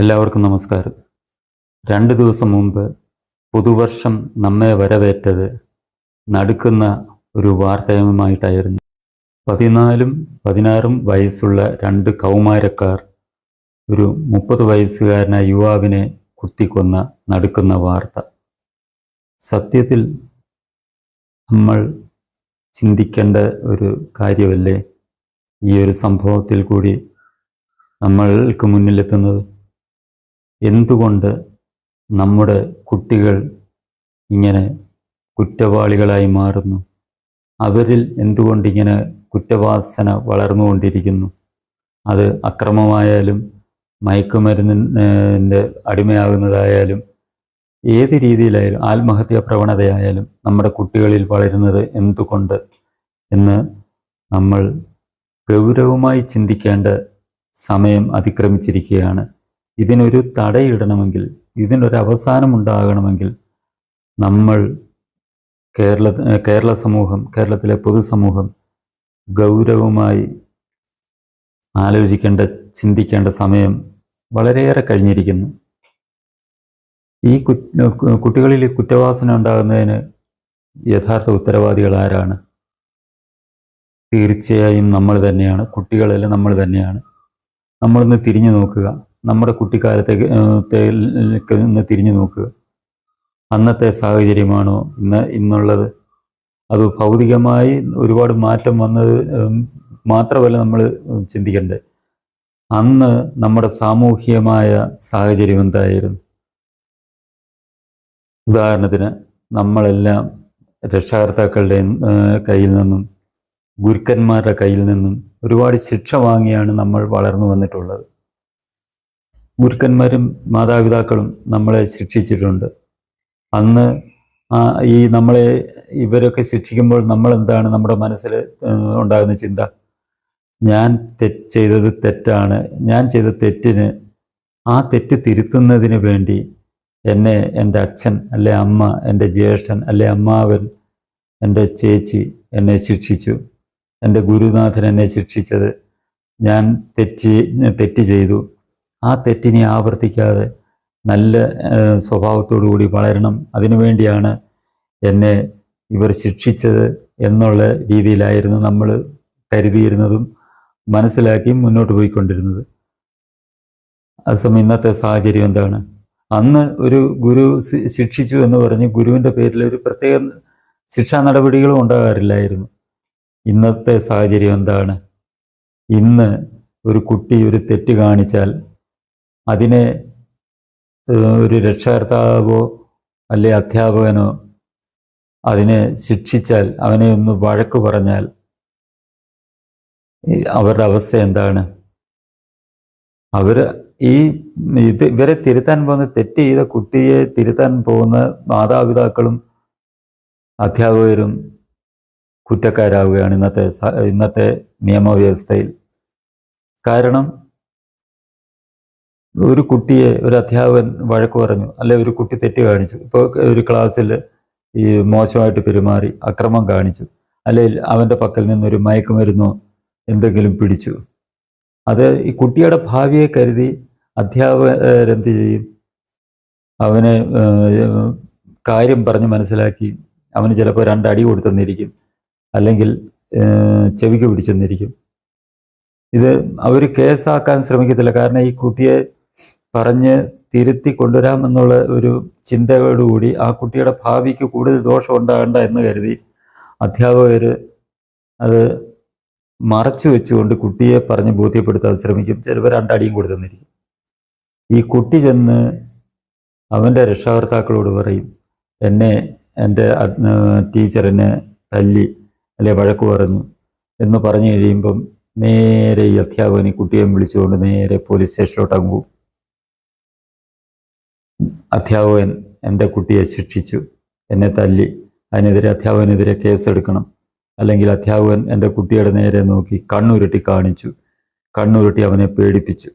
എല്ലാവർക്കും നമസ്കാരം. രണ്ട് ദിവസം മുമ്പ് പുതുവർഷം നമ്മെ വരവേറ്റത് നടുക്കുന്ന ഒരു വാർത്തയുമായിട്ടായിരുന്നു. പതിനാലും പതിനാറും വയസ്സുള്ള രണ്ട് കൗമാരക്കാർ ഒരു മുപ്പത് വയസ്സുകാരനായ യുവാവിനെ കുത്തിക്കൊന്ന നടുക്കുന്ന വാർത്ത. സത്യത്തിൽ നമ്മൾ ചിന്തിക്കേണ്ട ഒരു കാര്യമല്ലേ ഈ ഒരു സംഭവത്തിൽ കൂടി നമ്മൾക്ക് മുന്നിലെത്തുന്നത്? എന്തുകൊണ്ട് നമ്മുടെ കുട്ടികൾ ഇങ്ങനെ കുറ്റവാളികളായി മാറുന്നു? അവരിൽ എന്തുകൊണ്ട് ഇങ്ങനെ കുറ്റവാസന വളർന്നുകൊണ്ടിരിക്കുന്നു? അത് അക്രമമായാലും മയക്കുമരുന്നിന്റെ അടിമയാകുന്നതായാലും ഏത് രീതിയിലായാലും ആത്മഹത്യാ പ്രവണതയായാലും നമ്മുടെ കുട്ടികളിൽ വളരുന്നത് എന്തുകൊണ്ട് എന്ന് നമ്മൾ ഗൗരവമായി ചിന്തിക്കേണ്ട സമയം അതിക്രമിച്ചിരിക്കുകയാണ്. ഇതിനൊരു തടയിടണമെങ്കിൽ ഇതിനൊരു അവസാനം ഉണ്ടാകണമെങ്കിൽ നമ്മൾ കേരള കേരള സമൂഹം കേരളത്തിലെ പൊതുസമൂഹം ഗൗരവമായി ആലോചിക്കേണ്ട ചിന്തിക്കേണ്ട സമയം വളരെയേറെ കഴിഞ്ഞിരിക്കുന്നു. ഈ കുട്ടികളിൽ കുറ്റവാസന ഉണ്ടാകുന്നതിന് യഥാർത്ഥ ഉത്തരവാദികൾ ആരാണ്? തീർച്ചയായും നമ്മൾ തന്നെയാണ്. കുട്ടികളെല്ലാം നമ്മൾ തന്നെയാണ്. നമ്മളൊന്ന് തിരിഞ്ഞു നോക്കുക. നമ്മുടെ കുട്ടിക്കാലത്തേക്ക് ഏഹ്, ഒന്ന് തിരിഞ്ഞു നോക്കുക അന്നത്തെ സാഹചര്യമാണോ? ഇന്ന് ഇന്നുള്ളത്. അത് ഭൗതികമായി ഒരുപാട് മാറ്റം വന്നത് മാത്രമല്ല നമ്മൾ ചിന്തിക്കേണ്ടത് അന്ന് നമ്മുടെ സാമൂഹികമായ സാഹചര്യം എന്തായിരുന്നു? ഉദാഹരണത്തിന് നമ്മളെല്ലാം രക്ഷകർത്താക്കളുടെ കയ്യിൽ നിന്നും ഗുരുക്കന്മാരുടെ കയ്യിൽ നിന്നും ഒരുപാട് ശിക്ഷ വാങ്ങിയാണ് നമ്മൾ വളർന്നു വന്നിട്ടുള്ളത്. ഗുരുക്കന്മാരും മാതാപിതാക്കളും നമ്മളെ ശിക്ഷിച്ചിട്ടുണ്ട്. അന്ന് ഈ നമ്മളെ ഇവരൊക്കെ ശിക്ഷിക്കുമ്പോൾ നമ്മൾ എന്താണ് നമ്മുടെ മനസ്സിൽ ഉണ്ടാകുന്ന ചിന്ത? ഞാൻ തെറ്റ് ചെയ്തത് തെറ്റാണ്. ഞാൻ ചെയ്ത തെറ്റിന് ആ തെറ്റ് തിരുത്തുന്നതിന് വേണ്ടി എന്നെ എന്റെ അച്ഛൻ അല്ലെ അമ്മ എന്റെ ജ്യേഷ്ഠൻ അല്ലെ അമ്മാവൻ എന്റെ ചേച്ചി എന്നെ ശിക്ഷിച്ചു. എന്റെ ഗുരുനാഥൻ എന്നെ ശിക്ഷിച്ചത് ഞാൻ തെറ്റ് തെറ്റ് ചെയ്തു. ആ തെറ്റിനെ ആവർത്തിക്കാതെ നല്ല സ്വഭാവത്തോടു കൂടി വളരണം. അതിനുവേണ്ടിയാണ് എന്നെ ഇവർ ശിക്ഷിച്ചത് എന്നുള്ള രീതിയിലായിരുന്നു നമ്മൾ കരുതിയിരുന്നതും മനസ്സിലാക്കി മുന്നോട്ട് പോയിക്കൊണ്ടിരുന്നത്. അതേസമയം ഇന്നത്തെ സാഹചര്യം എന്താണ്? അന്ന് ഒരു ഗുരു ശിക്ഷിച്ചു എന്ന് പറഞ്ഞ് ഗുരുവിന്റെ പേരിൽ ഒരു പ്രത്യേക ശിക്ഷാ നടപടികളും ഉണ്ടാകാറില്ലായിരുന്നു. ഇന്നത്തെ സാഹചര്യം എന്താണ്? ഇന്ന് ഒരു കുട്ടി ഒരു തെറ്റ് കാണിച്ചാൽ അതിനെ ഒരു രക്ഷകർത്താവോ അല്ലെ അധ്യാപകനോ അതിനെ ശിക്ഷിച്ചാൽ അവനെ ഒന്ന് വഴക്ക് പറഞ്ഞാൽ അവരുടെ അവസ്ഥ എന്താണ്? അവർ ഈ ഇത് ഇവരെ തിരുത്താൻ പോകുന്ന തെറ്റ് ചെയ്ത കുട്ടിയെ തിരുത്താൻ പോകുന്ന മാതാപിതാക്കളും അധ്യാപകരും കുറ്റക്കാരാവുകയാണ് ഇന്നത്തെ ഇന്നത്തെ നിയമവ്യവസ്ഥയിൽ. കാരണം ഒരു കുട്ടിയെ ഒരു അധ്യാപകൻ വഴക്ക് പറഞ്ഞു അല്ലെ ഒരു കുട്ടി തെറ്റ് കാണിച്ചു. ഇപ്പോൾ ഒരു ക്ലാസ്സിൽ ഈ മോശമായിട്ട് പെരുമാറി അക്രമം കാണിച്ചു അല്ലെങ്കിൽ അവന്റെ പക്കൽ നിന്നൊരു മയക്കുമരുന്നോ എന്തെങ്കിലും പിടിച്ചു. അത് ഈ കുട്ടിയുടെ ഭാവിയെ കരുതി അധ്യാപകരെന്ത് ചെയ്യും? അവനെ കാര്യം പറഞ്ഞ് മനസ്സിലാക്കി അവന് ചിലപ്പോൾ രണ്ടടി കൊടുത്തെന്നിരിക്കും അല്ലെങ്കിൽ ചെവിക്ക് പിടിച്ചെന്നിരിക്കും ഇത് അവർ കേസാക്കാൻ ശ്രമിക്കത്തില്ല. കാരണം ഈ കുട്ടിയെ പറഞ്ഞ് തിരുത്തി കൊണ്ടുവരാമെന്നുള്ള ഒരു ചിന്തയോടുകൂടി ആ കുട്ടിയുടെ ഭാവിക്ക് കൂടുതൽ ദോഷം ഉണ്ടാകണ്ട എന്ന് കരുതി അധ്യാപകർ അത് മറച്ചു വെച്ചുകൊണ്ട് കുട്ടിയെ പറഞ്ഞ് ബോധ്യപ്പെടുത്താൻ ശ്രമിക്കും. ചിലപ്പോൾ രണ്ടടിയും കൊടുത്തെന്നിരിക്കും ഈ കുട്ടി ചെന്ന് അവന്റെ രക്ഷാകർത്താക്കളോട് പറയും എന്നെ എന്റെ ടീച്ചറിനെ തല്ലി അല്ലെ വഴക്ക് പറഞ്ഞു എന്ന് പറഞ്ഞു കഴിയുമ്പം നേരെ ഈ അധ്യാപകൻ കുട്ടിയെ വിളിച്ചുകൊണ്ട് നേരെ പോലീസ് സ്റ്റേഷനിലോട്ട് അങ്ങ് പോകും. അധ്യാപകൻ എന്റെ കുട്ടിയെ ശിക്ഷിച്ചു. എന്നെ തല്ലി. അതിനെതിരെ അധ്യാപകനെതിരെ കേസെടുക്കണം. അല്ലെങ്കിൽ അധ്യാപകൻ എന്റെ കുട്ടിയുടെ നേരെ നോക്കി കണ്ണുരുട്ടി കാണിച്ചു. കണ്ണുരുട്ടി അവനെ പേടിപ്പിച്ചു.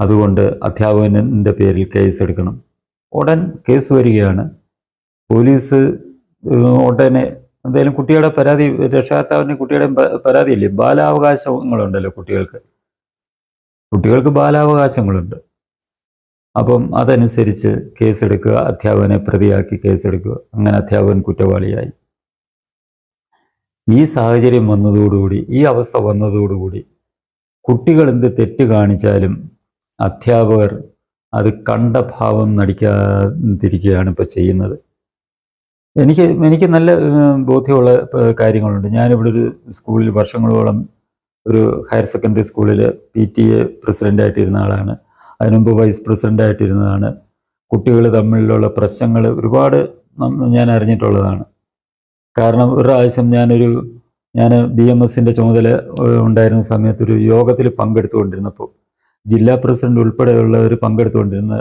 അതുകൊണ്ട് അധ്യാപകന്റെ പേരിൽ കേസ് എടുക്കണം ഉടൻ കേസ് വരികയാണ്. പോലീസ് ഉടനെ എന്തായാലും കുട്ടിയുടെ പരാതി രക്ഷാകർത്താവിന് കുട്ടിയുടെ പരാതിയില്ലേ? ബാലാവകാശങ്ങളുണ്ടല്ലോ കുട്ടികൾക്ക്. കുട്ടികൾക്ക് ബാലാവകാശങ്ങളുണ്ട്. അപ്പം അതനുസരിച്ച് കേസെടുക്കുക അധ്യാപകനെ പ്രതിയാക്കി കേസെടുക്കുക. അങ്ങനെ അധ്യാപകൻ കുറ്റവാളിയായി. ഈ സാഹചര്യം വന്നതോടുകൂടി ഈ അവസ്ഥ വന്നതോടുകൂടി കുട്ടികൾ എന്ത് തെറ്റ് കാണിച്ചാലും അധ്യാപകർ അത് കണ്ട ഭാവം നടിക്കാതിരിക്കുകയാണ് ഇപ്പോൾ ചെയ്യുന്നത്. എനിക്ക് എനിക്ക് നല്ല ബോധ്യമുള്ള കാര്യങ്ങളുണ്ട്. ഞാനിവിടെ ഒരു സ്കൂളിൽ വർഷങ്ങളോളം ഒരു ഹയർ സെക്കൻഡറി സ്കൂളിൽ പി ടി എ പ്രസിഡന്റായിട്ടിരുന്ന ആളാണ്. അതിനുമുമ്പ് വൈസ് പ്രസിഡന്റായിട്ടിരുന്നതാണ് കുട്ടികൾ തമ്മിലുള്ള പ്രശ്നങ്ങൾ ഒരുപാട് ഞാൻ അറിഞ്ഞിട്ടുള്ളതാണ്. കാരണം ഒരു പ്രാവശ്യം ഞാനൊരു ഞാൻ ബി എം എസിന്റെ ചുമതല ഉണ്ടായിരുന്ന സമയത്ത് ഒരു യോഗത്തിൽ പങ്കെടുത്തുകൊണ്ടിരുന്നപ്പോൾ ജില്ലാ പ്രസിഡന്റ് ഉൾപ്പെടെയുള്ളവർ പങ്കെടുത്തുകൊണ്ടിരുന്ന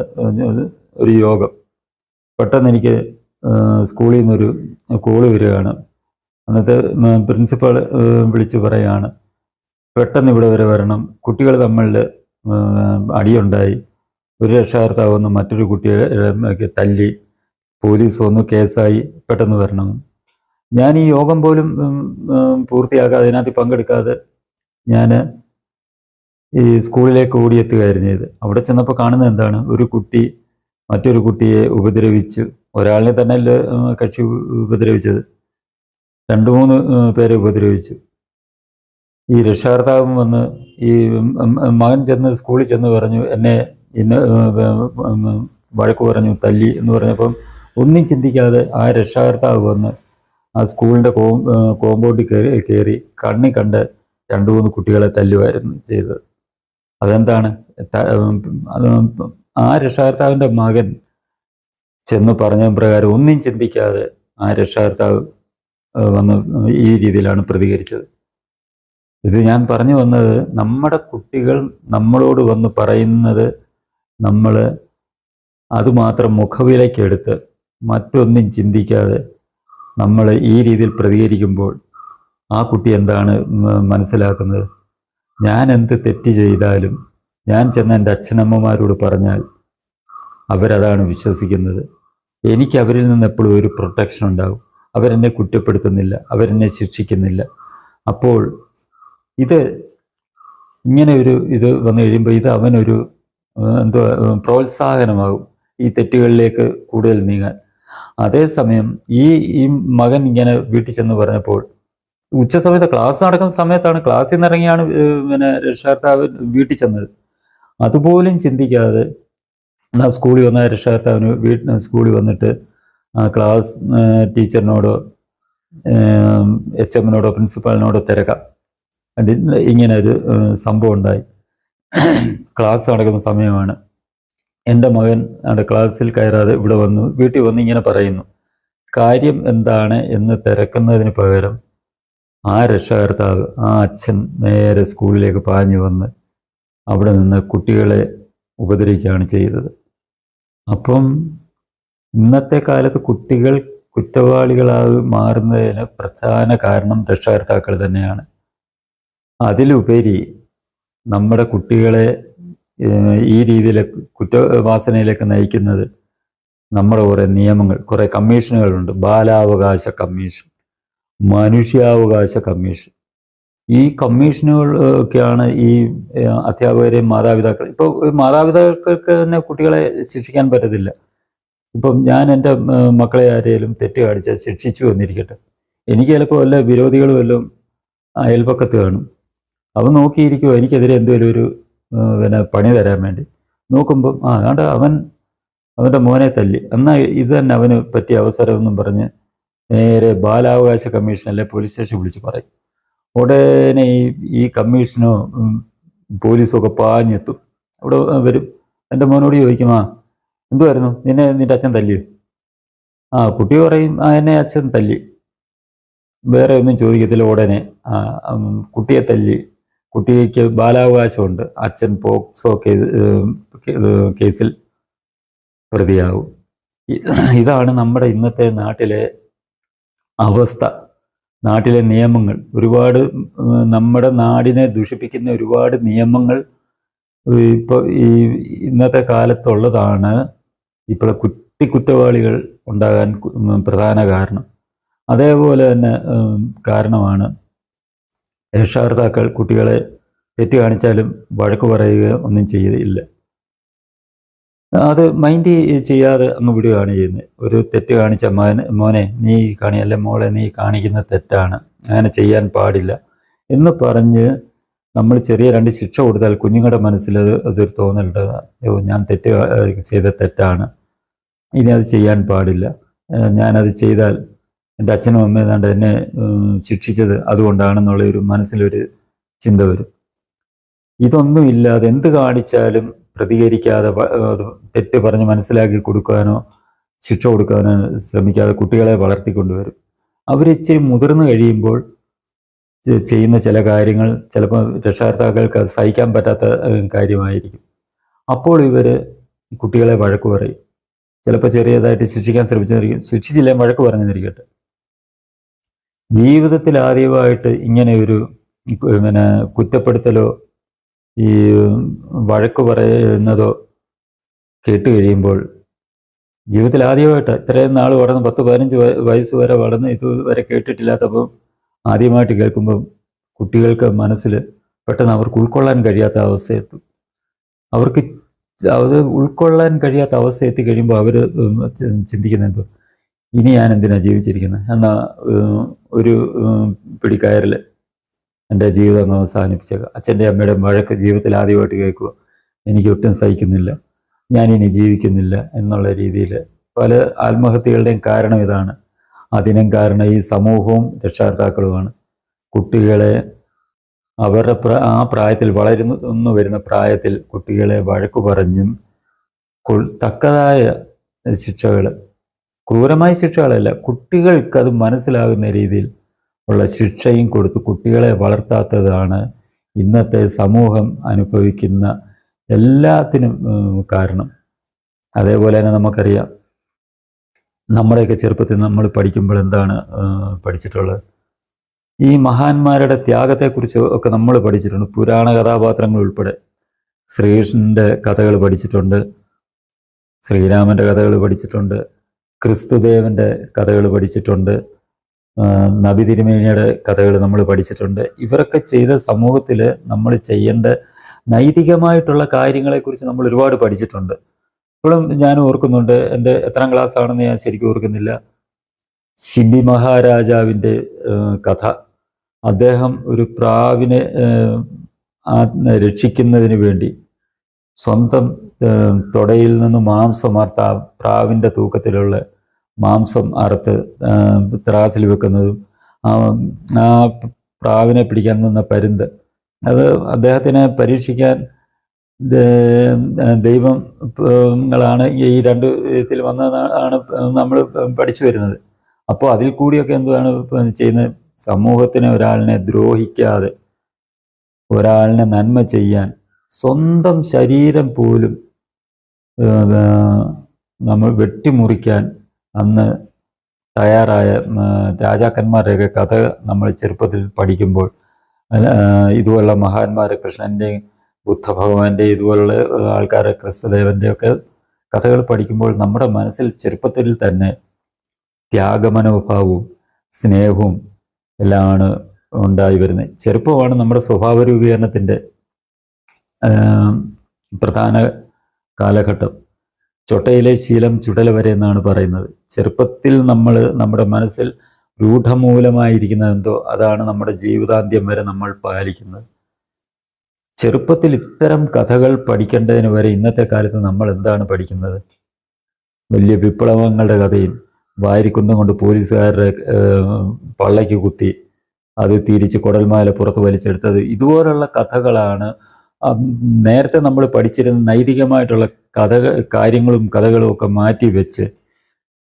ഒരു യോഗം. പെട്ടെന്ന് എനിക്ക് സ്കൂളിൽ നിന്നൊരു കോൾ വരികയാണ്. അന്നത്തെ പ്രിൻസിപ്പാൾ വിളിച്ചു പറയുകയാണ് പെട്ടെന്ന് ഇവിടെ വരെ വരണം. കുട്ടികൾ തമ്മിൽ അടിയുണ്ടായി. ഒരു രക്ഷാകർത്താവ് വന്ന് മറ്റൊരു കുട്ടിയെ തല്ലി പോലീസ് വന്നു കേസായി പെട്ടെന്ന് വരണം. ഞാൻ ഈ യോഗം പോലും പൂർത്തിയാക്കാതെ അതിനകത്ത് പങ്കെടുക്കാതെ ഞാൻ ഈ സ്കൂളിലേക്ക് ഓടിയെത്തുകയായിരുന്നു ചെയ്ത് അവിടെ ചെന്നപ്പോൾ കാണുന്നത് എന്താണ്? ഒരു കുട്ടി മറ്റൊരു കുട്ടിയെ ഉപദ്രവിച്ചു. ഒരാളിനെ തന്നെ കക്ഷി ഉപദ്രവിച്ചത്? രണ്ട് മൂന്ന് പേരെ ഉപദ്രവിച്ചു. ഈ രക്ഷകർത്താവും വന്ന് ഈ മകൻ ചെന്ന് സ്കൂളിൽ ചെന്ന് പറഞ്ഞു എന്നെ ഇന്ന് വഴക്ക് പറഞ്ഞു തല്ലി എന്ന് പറഞ്ഞപ്പം ഒന്നും ചിന്തിക്കാതെ ആ രക്ഷാകർത്താവ് വന്ന് ആ സ്കൂളിന്റെ കോം കോമ്പൗണ്ടിൽ കയറി കയറി കണ്ണി കണ്ട് രണ്ട് മൂന്ന് കുട്ടികളെ തല്ലുമായിരുന്നു ചെയ്തത്. അതെന്താണ്? അത് ആ രക്ഷാകർത്താവിന്റെ മകൻ ചെന്ന് പറഞ്ഞ പ്രകാരം ഒന്നും ചിന്തിക്കാതെ ആ രക്ഷാകർത്താവ് വന്ന് ഈ രീതിയിലാണ് പ്രതികരിച്ചത്. ഇത് ഞാൻ പറഞ്ഞു വന്നത് നമ്മുടെ കുട്ടികൾ നമ്മളോട് വന്ന് പറയുന്നത് നമ്മൾ അതുമാത്രം മുഖവിലയ്ക്കെടുത്ത് മറ്റൊന്നും ചിന്തിക്കാതെ നമ്മൾ ഈ രീതിയിൽ പ്രതികരിക്കുമ്പോൾ ആ കുട്ടി എന്താണ് മനസ്സിലാക്കുന്നത്? ഞാൻ എന്ത് തെറ്റ് ചെയ്താലും ഞാൻ ചെന്ന് എന്റെ അച്ഛനമ്മമാരോട് പറഞ്ഞാൽ അവരതാണ് വിശ്വസിക്കുന്നത്. എനിക്ക് അവരിൽ നിന്ന് എപ്പോഴും ഒരു പ്രൊട്ടക്ഷൻ ഉണ്ടാകും. അവരെന്നെ കുറ്റപ്പെടുത്തുന്നില്ല അവരെന്നെ ശിക്ഷിക്കുന്നില്ല. അപ്പോൾ ഇത് ഇങ്ങനെ ഒരു ഇത് വന്നു കഴിയുമ്പോൾ ഇത് അവനൊരു എന്തോ പ്രോത്സാഹനമാകും ഈ തെറ്റുകളിലേക്ക് കൂടുതൽ നീങ്ങാൻ. അതേസമയം ഈ ഈ മകൻ ഇങ്ങനെ വീട്ടിൽ ചെന്ന് പറഞ്ഞപ്പോൾ ഉച്ച സമയത്ത് ക്ലാസ് നടക്കുന്ന സമയത്താണ് ക്ലാസ്സിൽ നിന്ന് ഇറങ്ങിയാണ് പിന്നെ രക്ഷകർത്താവ് വീട്ടിൽ ചെന്നത്. അതുപോലും ചിന്തിക്കാതെ എന്നാൽ സ്കൂളിൽ വന്ന രക്ഷകർത്താവിന് വീട്ടിൽ സ്കൂളിൽ വന്നിട്ട് ക്ലാസ് ടീച്ചറിനോടോ എച്ച് എമ്മിനോടോ പ്രിൻസിപ്പാളിനോടോ തിരക്കാം. ഇങ്ങനെ ഒരു സംഭവം ഉണ്ടായി. ക്ലാസ് നടക്കുന്ന സമയമാണ്. എന്റെ മകൻ അവിടെ ക്ലാസ്സിൽ കയറാതെ ഇവിടെ വന്നു വീട്ടിൽ വന്ന് ഇങ്ങനെ പറയുന്നു കാര്യം എന്താണ് എന്ന് തിരക്കുന്നതിന് പകരം ആ രക്ഷാകർത്താവ് ആ അച്ഛൻ നേരെ സ്കൂളിലേക്ക് പാഞ്ഞു വന്ന് അവിടെ നിന്ന് കുട്ടികളെ ഉപദ്രവിക്കുകയാണ് ചെയ്തത്. അപ്പം ഇന്നത്തെ കാലത്ത് കുട്ടികൾ കുറ്റവാളികളായി മാറുന്നതിന് പ്രധാന കാരണം രക്ഷാകർത്താക്കൾ തന്നെയാണ്. അതിലുപരി നമ്മുടെ കുട്ടികളെ ഈ രീതിയിലേക്ക് കുറ്റവാസനയിലേക്ക് നയിക്കുന്നത് നമ്മുടെ കുറേ നിയമങ്ങൾ കുറേ കമ്മീഷനുകളുണ്ട്. ബാലാവകാശ കമ്മീഷൻ മനുഷ്യാവകാശ കമ്മീഷൻ. ഈ കമ്മീഷനുകളൊക്കെയാണ് ഈ അധ്യാപകരെയും മാതാപിതാക്കൾ ഇപ്പോൾ മാതാപിതാക്കൾക്ക് തന്നെ കുട്ടികളെ ശിക്ഷിക്കാൻ പറ്റത്തില്ല. ഇപ്പം ഞാൻ എന്റെ മക്കളെ ആരെയും തെറ്റ് കാണിച്ചാൽ ശിക്ഷിച്ചു വന്നിരിക്കട്ടെ. എനിക്ക് ചിലപ്പോൾ വല്ല വിരോധികളും വല്ലതും അയൽപക്കത്ത് കാണും. അവൻ നോക്കിയിരിക്കുമോ എനിക്കെതിരെ എന്തെങ്കിലും ഒരു പിന്നെ പണി തരാൻ വേണ്ടി. നോക്കുമ്പം ആ അതാണ്ട് അവൻ അവന്റെ മോനെ തല്ലി. എന്നാൽ ഇത് തന്നെ അവന് പറ്റിയ അവസരമെന്നും പറഞ്ഞ് നേരെ ബാലാവകാശ കമ്മീഷനല്ലേ പോലീസ് സ്റ്റേഷൻ വിളിച്ച് പറയും. ഉടനെ ഈ ഈ കമ്മീഷനോ പോലീസും ഒക്കെ പാഞ്ഞെത്തും. അവിടെ വരും. എന്റെ മോനോട് ചോദിക്കും ആ എന്തുമായിരുന്നു നിന്നെ നിന്റെ അച്ഛൻ തല്ലിയോ? ആ കുട്ടി പറയും ആ എന്നെ അച്ഛൻ തല്ലി. വേറെ ഒന്നും ചോദിക്കത്തില്ല ഉടനെ. കുട്ടിയെ തല്ലി. കുട്ടിക്ക് ബാലാവകാശമുണ്ട്. അച്ഛൻ പോക്സോ കേസിൽ പ്രതിയാവും ഇതാണ് നമ്മുടെ ഇന്നത്തെ നാട്ടിലെ അവസ്ഥ. നാട്ടിലെ നിയമങ്ങൾ. ഒരുപാട് നമ്മുടെ നാടിനെ ദൂഷിപ്പിക്കുന്ന ഒരുപാട് നിയമങ്ങൾ ഇപ്പോൾ ഈ ഇന്നത്തെ കാലത്തുള്ളതാണ്. ഇപ്പോൾ കുട്ടി കുറ്റവാളികൾ ഉണ്ടാകാൻ പ്രധാന കാരണം. അതേപോലെ തന്നെ കാരണമാണ് രക്ഷാകർത്താക്കൾ കുട്ടികളെ തെറ്റ് കാണിച്ചാലും വഴക്ക് പറയുകയോ ഒന്നും ചെയ്യുകയില്ല അത് മൈൻഡ് ചെയ്യാതെ അങ്ങ് വിടുകയാണ് ചെയ്യുന്നത്. ഒരു തെറ്റ് കാണിച്ച മോനെ മോനെ നീ കാണി അല്ലെ മോളെ നീ കാണിക്കുന്ന തെറ്റാണ്. അങ്ങനെ ചെയ്യാൻ പാടില്ല എന്ന് പറഞ്ഞ് നമ്മൾ ചെറിയ രണ്ട് ശിക്ഷ കൊടുത്താൽ കുഞ്ഞുങ്ങളുടെ മനസ്സിൽ അത് അതൊരു തോന്നലുണ്ട്. ഞാൻ തെറ്റ് ചെയ്ത തെറ്റാണ്. ഇനി അത് ചെയ്യാൻ പാടില്ല. ഞാനത് ചെയ്താൽ എന്റെ അച്ഛനും അമ്മയും ഏതാണ്ട് എന്നെ ശിക്ഷിച്ചത് അതുകൊണ്ടാണെന്നുള്ള ഒരു മനസ്സിലൊരു ചിന്ത വരും. ഇതൊന്നും ഇല്ലാതെ എന്ത് കാണിച്ചാലും പ്രതികരിക്കാതെ തെറ്റ് പറഞ്ഞ് മനസ്സിലാക്കി കൊടുക്കാനോ ശിക്ഷ കൊടുക്കാനോ ശ്രമിക്കാതെ കുട്ടികളെ വളർത്തിക്കൊണ്ടുവരും. അവർ ഇച്ചിരി മുതിർന്നു കഴിയുമ്പോൾ ചെയ്യുന്ന ചില കാര്യങ്ങൾ ചിലപ്പോൾ രക്ഷകർത്താക്കൾക്ക് സഹിക്കാൻ പറ്റാത്ത കാര്യമായിരിക്കും. അപ്പോൾ ഇവർ കുട്ടികളെ വഴക്ക് പറയും. ചിലപ്പോൾ ചെറിയതായിട്ട് ശിക്ഷിക്കാൻ ശ്രമിച്ചിരിക്കും ശിക്ഷിച്ചില്ലേ വഴക്ക് പറഞ്ഞിരിക്കട്ടെ ജീവിതത്തിൽ ആദ്യമായിട്ട് ഇങ്ങനെ ഒരു പിന്നെ കുറ്റപ്പെടുത്തലോ ഈ വഴക്ക് പറയുന്നതോ കേട്ട് കഴിയുമ്പോൾ ജീവിതത്തിൽ ആദ്യമായിട്ട് ഇത്രയും നാൾ വളർന്ന് പത്ത് പതിനഞ്ച് വയസ്സ് വരെ വളർന്ന് ഇതുവരെ കേട്ടിട്ടില്ലാത്തപ്പം ആദ്യമായിട്ട് കേൾക്കുമ്പം കുട്ടികൾക്ക് മനസ്സിൽ പെട്ടെന്ന് അവർക്ക് ഉൾക്കൊള്ളാൻ കഴിയാത്ത അവസ്ഥയെത്തും. അവർക്ക് അത് ഉൾക്കൊള്ളാൻ കഴിയാത്ത അവസ്ഥ എത്തി കഴിയുമ്പോൾ അവർ ചിന്തിക്കുന്ന എന്തോ? ഇനി ഞാൻ എന്തിനാണ് ജീവിച്ചിരിക്കുന്നത് എന്നാ ഉം, ഒരു പിടിക്കയറിൽ എന്റെ ജീവിതം അങ്ങ് അവസാനിപ്പിച്ചേക്കാം അച്ഛന്റെ അമ്മയുടെ വഴക്ക് ജീവിതത്തിൽ ആദ്യമായിട്ട് കേൾക്കുക. എനിക്ക് ഒട്ടും സഹിക്കുന്നില്ല. ഞാനിനി ജീവിക്കുന്നില്ല എന്നുള്ള രീതിയിൽ പല ആത്മഹത്യകളുടെയും കാരണം ഇതാണ്. അതിനും കാരണം ഈ സമൂഹവും രക്ഷകർത്താക്കളുമാണ്. കുട്ടികളെ അവരുടെ ആ പ്രായത്തിൽ വളരുന്നു വരുന്ന പ്രായത്തിൽ കുട്ടികളെ വഴക്കു പറഞ്ഞും തക്കതായ ശിക്ഷകൾ ക്രൂരമായ ശിക്ഷകളല്ല. കുട്ടികൾക്ക് അത് മനസ്സിലാകുന്ന രീതിയിൽ ഉള്ള ശിക്ഷയും കൊടുത്ത് കുട്ടികളെ വളർത്താത്തതാണ് ഇന്നത്തെ സമൂഹം അനുഭവിക്കുന്ന എല്ലാത്തിനും കാരണം. അതേപോലെ തന്നെ നമുക്കറിയാം. നമ്മുടെയൊക്കെ ചെറുപ്പത്തിൽ നമ്മൾ പഠിക്കുമ്പോൾ എന്താണ് പഠിച്ചിട്ടുള്ളത്? ഈ മഹാന്മാരുടെ ത്യാഗത്തെക്കുറിച്ച് ഒക്കെ നമ്മൾ പഠിച്ചിട്ടുണ്ട്. പുരാണ കഥാപാത്രങ്ങൾ ഉൾപ്പെടെ. ശ്രീകൃഷ്ണന്റെ കഥകൾ പഠിച്ചിട്ടുണ്ട്. ശ്രീരാമന്റെ കഥകൾ പഠിച്ചിട്ടുണ്ട്. ക്രിസ്തുദേവന്റെ കഥകൾ പഠിച്ചിട്ടുണ്ട്. നബി തിരുമേനിയുടെ കഥകൾ നമ്മൾ പഠിച്ചിട്ടുണ്ട്. ഇവരൊക്കെ ചെയ്ത സമൂഹത്തിൽ നമ്മൾ ചെയ്യേണ്ട നൈതികമായിട്ടുള്ള കാര്യങ്ങളെക്കുറിച്ച് നമ്മൾ ഒരുപാട് പഠിച്ചിട്ടുണ്ട്. ഇപ്പോഴും ഞാൻ ഓർക്കുന്നുണ്ട് എന്റെ എത്രാം ക്ലാസ് ആണെന്ന് ഞാൻ ശരിക്കും ഓർക്കുന്നില്ല. ശിബി മഹാരാജാവിന്റെ കഥ. അദ്ദേഹം ഒരു പ്രാവിനെ രക്ഷിക്കുന്നതിന് വേണ്ടി സ്വന്തം തൊടയിൽ നിന്ന് മാംസം ആ പ്രാവിന്റെ തൂക്കത്തിലുള്ള മാംസം അറുത്ത് ത്രാസിൽ വെക്കുന്നതും ആ പ്രാവിനെ പിടിക്കാൻ നിന്ന പരുന്ത്. അത് അദ്ദേഹത്തിനെ പരീക്ഷിക്കാൻ ദൈവങ്ങളാണ് ഈ രണ്ട് ഇതിൽ വന്നതാണ് നമ്മൾ പഠിച്ചു വരുന്നത്. അപ്പോൾ അതിൽ കൂടിയൊക്കെ എന്താണ് ചെയ്യുന്നത്? സമൂഹത്തിനെ ഒരാളിനെ ദ്രോഹിക്കാതെ ഒരാളിനെ നന്മ ചെയ്യാൻ സ്വന്തം ശരീരം പോലും നമ്മൾ വെട്ടിമുറിക്കാൻ അന്ന് തയ്യാറായ രാജാക്കന്മാരുടെയൊക്കെ കഥ നമ്മൾ ചെറുപ്പത്തിൽ പഠിക്കുമ്പോൾ ഇതുപോലുള്ള മഹാന്മാർ കൃഷ്ണന്റെയും ബുദ്ധഭഗവാന്റെ ഇതുപോലുള്ള ആൾക്കാരെ ക്രിസ്തുദേവന്റെ ഒക്കെ കഥകൾ പഠിക്കുമ്പോൾ നമ്മുടെ മനസ്സിൽ ചെറുപ്പത്തിൽ തന്നെ ത്യാഗമനോഭാവവും സ്നേഹവും എല്ലാമാണ് ഉണ്ടായി വരുന്നത്. ചെറുപ്പമാണ് നമ്മുടെ സ്വഭാവ രൂപീകരണത്തിന്റെ പ്രധാന കാലഘട്ടം. ചൊട്ടയിലെ ശീലം ചുടല വരെ എന്നാണ് പറയുന്നത്. ചെറുപ്പത്തിൽ നമ്മൾ നമ്മുടെ മനസ്സിൽ രൂഢമൂലമായിരിക്കുന്നത് എന്തോ അതാണ് നമ്മുടെ ജീവിതാന്ത്യം വരെ നമ്മൾ പാലിക്കുന്നത്. ചെറുപ്പത്തിൽ ഇത്തരം കഥകൾ പഠിക്കേണ്ടതിന് വരെ ഇന്നത്തെ കാലത്ത് നമ്മൾ എന്താണ് പഠിക്കുന്നത്? വലിയ വിപ്ലവങ്ങളുടെ കഥയും വാരിക്കുന്തം കൊണ്ട് പോലീസുകാരുടെ പള്ളയ്ക്ക് കുത്തി അത് തിരിച്ച് കുടൽമാല പുറത്ത് വലിച്ചെടുത്തത് ഇതുപോലുള്ള കഥകളാണ് നേരത്തെ നമ്മൾ പഠിച്ചിരുന്ന നൈതികമായിട്ടുള്ള കഥ കാര്യങ്ങളും കഥകളും ഒക്കെ മാറ്റി വെച്ച്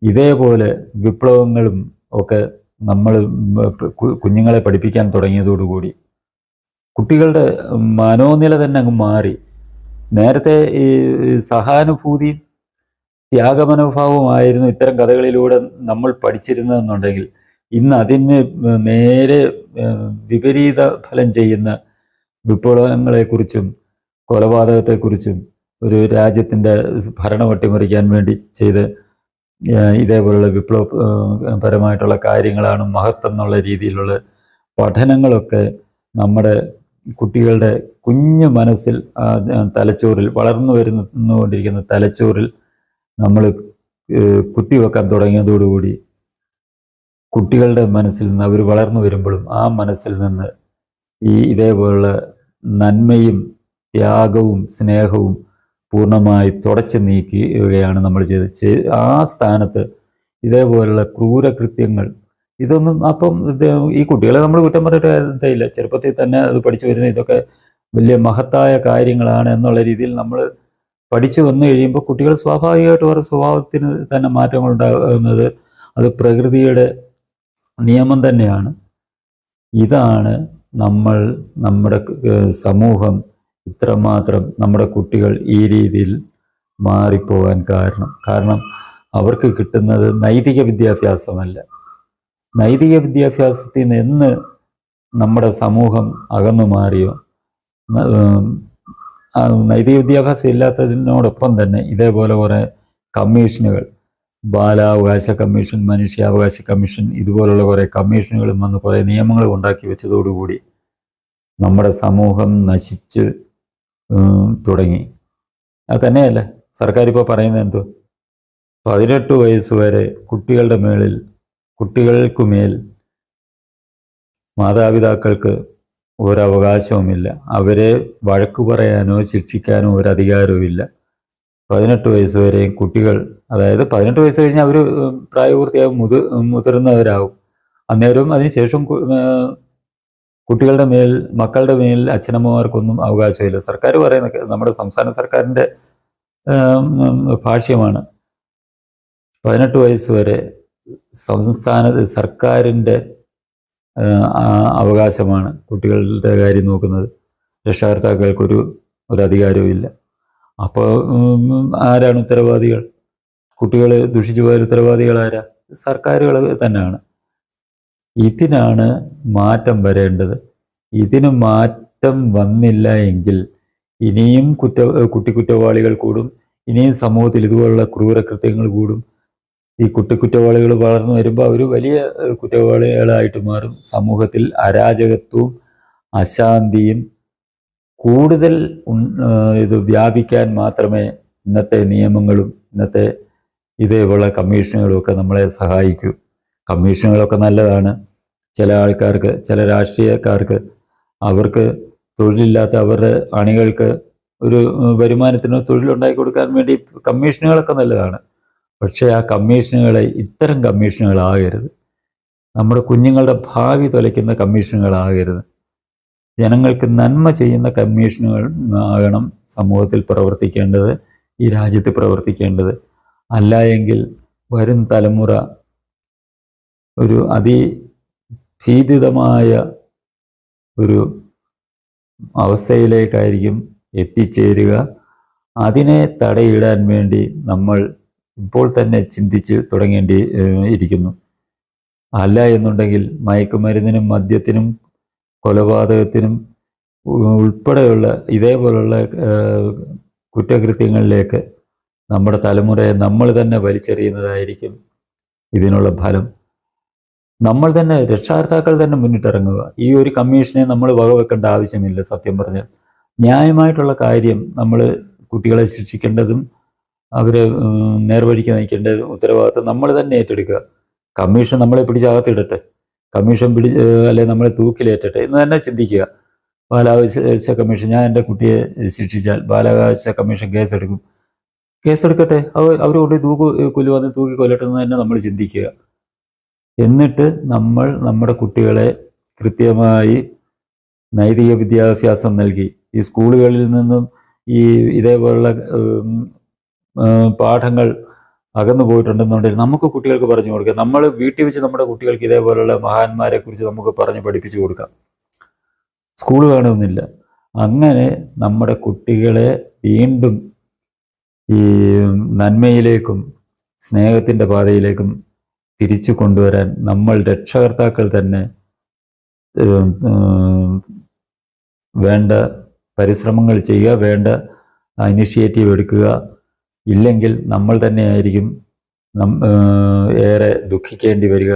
ഇതേപോലെ വിപ്ലവങ്ങളും ഒക്കെ നമ്മൾ കുഞ്ഞുങ്ങളെ പഠിപ്പിക്കാൻ തുടങ്ങിയതോടുകൂടി കുട്ടികളുടെ മനോനില തന്നെ അങ്ങ് മാറി. നേരത്തെ ഈ സഹാനുഭൂതിയും ത്യാഗമനോഭാവമായിരുന്നു ഇത്തരം കഥകളിലൂടെ നമ്മൾ പഠിച്ചിരുന്നതെന്നുണ്ടെങ്കിൽ ഇന്ന് അതിന് നേരെ വിപരീത ഫലം ചെയ്യുന്ന വിപ്ലവങ്ങളെക്കുറിച്ചും കൊലപാതകത്തെക്കുറിച്ചും ഒരു രാജ്യത്തിന്റെ ഭരണം അട്ടിമറിക്കാൻ വേണ്ടി ചെയ്ത് ഇതേപോലുള്ള വിപ്ലവ പരമായിട്ടുള്ള കാര്യങ്ങളാണ് മഹത്വം എന്നുള്ള രീതിയിലുള്ള പഠനങ്ങളൊക്കെ നമ്മുടെ കുട്ടികളുടെ കുഞ്ഞു മനസ്സിൽ തലച്ചോറിൽ വളർന്നു വരുന്നുകൊണ്ടിരിക്കുന്ന തലച്ചോറിൽ നമ്മൾ കുത്തിവെക്കാൻ തുടങ്ങിയതോടുകൂടി കുട്ടികളുടെ മനസ്സിൽ നിന്ന് അവർ വളർന്നു വരുമ്പോഴും ആ മനസ്സിൽ നിന്ന് ഈ ഇതേപോലുള്ള നന്മയും ത്യാഗവും സ്നേഹവും പൂർണമായി തുടച്ചു നീക്കുകയാണ് നമ്മൾ ചെയ്ത് ആ സ്ഥാനത്ത് ഇതേപോലുള്ള ക്രൂരകൃത്യങ്ങൾ ഇതൊന്നും അപ്പം ഈ കുട്ടികളെ നമ്മൾ കുറ്റം പറഞ്ഞിട്ട് ഇല്ല ചെറുപ്പത്തിൽ തന്നെ അത് പഠിച്ചു വരുന്ന ഇതൊക്കെ വലിയ മഹത്തായ കാര്യങ്ങളാണ് എന്നുള്ള രീതിയിൽ നമ്മൾ പഠിച്ചു വന്നു കഴിയുമ്പോൾ കുട്ടികൾ സ്വാഭാവികമായിട്ട് അവരുടെ സ്വഭാവത്തിന് തന്നെ മാറ്റങ്ങൾ ഉണ്ടാകുന്നത് അത് പ്രകൃതിയുടെ നിയമം തന്നെയാണ്. ഇതാണ് നമ്മൾ നമ്മുടെ സമൂഹം ഇത്രമാത്രം നമ്മുടെ കുട്ടികൾ ഈ രീതിയിൽ മാറിപ്പോകാൻ കാരണം. കാരണം അവർക്ക് കിട്ടുന്നത് നൈതിക വിദ്യാഭ്യാസമല്ല. നൈതിക വിദ്യാഭ്യാസത്തിൽ നിന്ന് നമ്മുടെ സമൂഹം അകന്നു മാറിയോ? നൈതിക വിദ്യാഭ്യാസം ഇല്ലാത്തതിനോടൊപ്പം തന്നെ ഇതേപോലെ കുറേ കമ്മീഷനുകൾ ബാലാവകാശ കമ്മീഷൻ മനുഷ്യാവകാശ കമ്മീഷൻ ഇതുപോലുള്ള കുറേ കമ്മീഷനുകളും വന്ന് കുറേ നിയമങ്ങളും ഉണ്ടാക്കി വെച്ചതോടുകൂടി നമ്മുടെ സമൂഹം നശിച്ച് തുടങ്ങി. അത് തന്നെയല്ല സർക്കാർ ഇപ്പോൾ പറയുന്നത് എന്തോ? പതിനെട്ട് വയസ്സ് വരെ കുട്ടികളുടെ മേളിൽ കുട്ടികൾക്കുമേൽ മാതാപിതാക്കൾക്ക് ഒരവകാശവുമില്ല. അവരെ വഴക്കു പറയാനോ ശിക്ഷിക്കാനോ ഒരു അധികാരവുമില്ല പതിനെട്ട് വയസ്സ് വരെയും കുട്ടികൾ അതായത് പതിനെട്ട് വയസ്സ് കഴിഞ്ഞാൽ അവർ പ്രായപൂർത്തിയാകും മുതി മുതിർന്നവരാകും അന്നേരവും അതിനുശേഷം കുട്ടികളുടെ മേൽ മക്കളുടെ മേൽ അച്ഛനമ്മമാർക്കൊന്നും അവകാശമില്ല. സർക്കാർ പറയുന്ന നമ്മുടെ സംസ്ഥാന സർക്കാരിന്റെ ഭാഷ്യമാണ് പതിനെട്ട് വയസ്സ് വരെ സംസ്ഥാന സർക്കാരിന്റെ അവകാശമാണ് കുട്ടികളുടെ കാര്യം നോക്കുന്നത്. രക്ഷകർത്താക്കൾക്കൊരു ഒരു അധികാരവും ഇല്ല. അപ്പോൾ ആരാണ് ഉത്തരവാദികൾ? കുട്ടികൾ ദുഷിച്ചു പോയ ഉത്തരവാദികൾ ആരാ? സർക്കാരുകൾ തന്നെയാണ്. ഇതിനാണ് മാറ്റം വരേണ്ടത്. ഇതിന് മാറ്റം വന്നില്ല എങ്കിൽ ഇനിയും കുറ്റ കുട്ടി കുറ്റവാളികൾ കൂടും. ഇനിയും സമൂഹത്തിൽ ഇതുപോലുള്ള ക്രൂരകൃത്യങ്ങൾ കൂടും. ഈ കുട്ടി കുറ്റവാളികൾ വളർന്നു വരുമ്പോൾ അവർ വലിയ കുറ്റവാളികളായിട്ട് മാറും. സമൂഹത്തിൽ അരാജകത്വവും അശാന്തിയും കൂടുതൽ ഇത് വ്യാപിക്കാൻ മാത്രമേ ഇന്നത്തെ നിയമങ്ങളും ഇന്നത്തെ ഇതേപോലെ കമ്മീഷനുകളും ഒക്കെ നമ്മളെ സഹായിക്കൂ. കമ്മീഷനുകളൊക്കെ നല്ലതാണ്. ചില ആൾക്കാർക്ക് ചില രാഷ്ട്രീയക്കാർക്ക് അവർക്ക് തൊഴിലില്ലാത്ത അവരുടെ അണികൾക്ക് ഒരു വരുമാനത്തിന് തൊഴിലുണ്ടാക്കി കൊടുക്കാൻ വേണ്ടി കമ്മീഷനുകളൊക്കെ നല്ലതാണ്. പക്ഷേ ആ കമ്മീഷനുകളെ ഇത്തരം കമ്മീഷനുകളാകരുത്. നമ്മുടെ കുഞ്ഞുങ്ങളുടെ ഭാവി തുലയ്ക്കുന്ന കമ്മീഷനുകളാകരുത്. ജനങ്ങൾക്ക് നന്മ ചെയ്യുന്ന കമ്മീഷനുകൾ ആകണം സമൂഹത്തിൽ പ്രവർത്തിക്കേണ്ടത് ഈ രാജ്യത്ത് പ്രവർത്തിക്കേണ്ടത്. അല്ല എങ്കിൽ വരും തലമുറ ഒരു അതിഭീതിതമായ ഒരു അവസ്ഥയിലേക്കായിരിക്കും എത്തിച്ചേരുക. അതിനെ തടയിടാൻ വേണ്ടി നമ്മൾ ഇപ്പോൾ തന്നെ ചിന്തിച്ച് തുടങ്ങേണ്ടി ഇരിക്കുന്നു. അല്ല എന്നുണ്ടെങ്കിൽ മയക്കുമരുന്നിനും മദ്യത്തിനും കൊലപാതകത്തിനും ഉൾപ്പെടെയുള്ള ഇതേപോലുള്ള കുറ്റകൃത്യങ്ങളിലേക്ക് നമ്മുടെ തലമുറയെ നമ്മൾ തന്നെ വലിച്ചെറിയുന്നതായിരിക്കും ഇതിനുള്ള ഫലം. നമ്മൾ തന്നെ രക്ഷാകർത്താക്കൾ തന്നെ മുന്നിട്ടിറങ്ങുക. ഈ ഒരു കമ്മീഷനെ നമ്മൾ വകവെക്കേണ്ട ആവശ്യമില്ല സത്യം പറഞ്ഞാൽ. ന്യായമായിട്ടുള്ള കാര്യം നമ്മൾ കുട്ടികളെ ശിക്ഷിക്കേണ്ടതും അവരെ നേർവഴിക്ക് നയിക്കേണ്ടതും ഉത്തരവാദിത്വം നമ്മൾ തന്നെ ഏറ്റെടുക്കുക. കമ്മീഷൻ നമ്മളെ പിടിച്ചകത്തിടട്ടെ കമ്മീഷൻ പിടിച്ച് അല്ലെ നമ്മളെ തൂക്കിലേറ്റട്ടെ എന്ന് തന്നെ ചിന്തിക്കുക. ബാലാവകാശ കമ്മീഷൻ ഞാൻ എന്റെ കുട്ടിയെ ശിക്ഷിച്ചാൽ ബാലാവകാശ കമ്മീഷൻ കേസെടുക്കും. കേസെടുക്കട്ടെ. അവർ അവർ കൊണ്ട് തൂക്ക് കൊല്ലുവാന്ന് തൂക്കി കൊല്ലട്ടെ എന്ന് തന്നെ നമ്മൾ ചിന്തിക്കുക. എന്നിട്ട് നമ്മൾ നമ്മുടെ കുട്ടികളെ കൃത്യമായി നൈതിക വിദ്യാഭ്യാസം നൽകി. ഈ സ്കൂളുകളിൽ നിന്നും ഈ ഇതേപോലുള്ള പാഠങ്ങൾ അകന്നു പോയിട്ടുണ്ടെന്നുണ്ടെങ്കിൽ നമുക്ക് കുട്ടികൾക്ക് പറഞ്ഞു കൊടുക്കാം. നമ്മൾ വീട്ടിൽ വെച്ച് നമ്മുടെ കുട്ടികൾക്ക് ഇതേപോലുള്ള മഹാന്മാരെ കുറിച്ച് നമുക്ക് പറഞ്ഞ് പഠിപ്പിച്ചു കൊടുക്കാം. സ്കൂൾ വേണമെന്നില്ല. അങ്ങനെ നമ്മുടെ കുട്ടികളെ വീണ്ടും ഈ നന്മയിലേക്കും സ്നേഹത്തിന്റെ പാതയിലേക്കും തിരിച്ചു കൊണ്ടുവരാൻ നമ്മൾ രക്ഷകർത്താക്കൾ തന്നെ വേണ്ട പരിശ്രമങ്ങൾ ചെയ്യുക വേണ്ട ഇനിഷ്യേറ്റീവ് എടുക്കുക ഇല്ലെങ്കിൽ നമ്മൾ തന്നെയായിരിക്കും ഏറെ ദുഃഖിക്കേണ്ടി വരിക.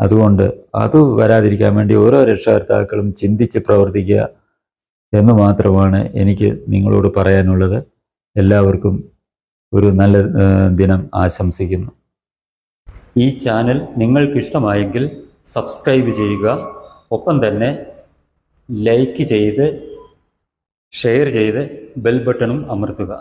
അതുകൊണ്ട് അത് വരാതിരിക്കാൻ വേണ്ടി ഓരോ രക്ഷകർത്താക്കളും ചിന്തിച്ച് പ്രവർത്തിക്കുക എന്ന് മാത്രമാണ് എനിക്ക് നിങ്ങളോട് പറയാനുള്ളത്. എല്ലാവർക്കും ഒരു നല്ല ദിനം ആശംസിക്കുന്നു. ഈ ചാനൽ നിങ്ങൾക്കിഷ്ടമായെങ്കിൽ സബ്സ്ക്രൈബ് ചെയ്യുക. ഒപ്പം തന്നെ ലൈക്ക് ചെയ്ത് ഷെയർ ചെയ്ത് ബെൽ ബട്ടണും അമർത്തുക.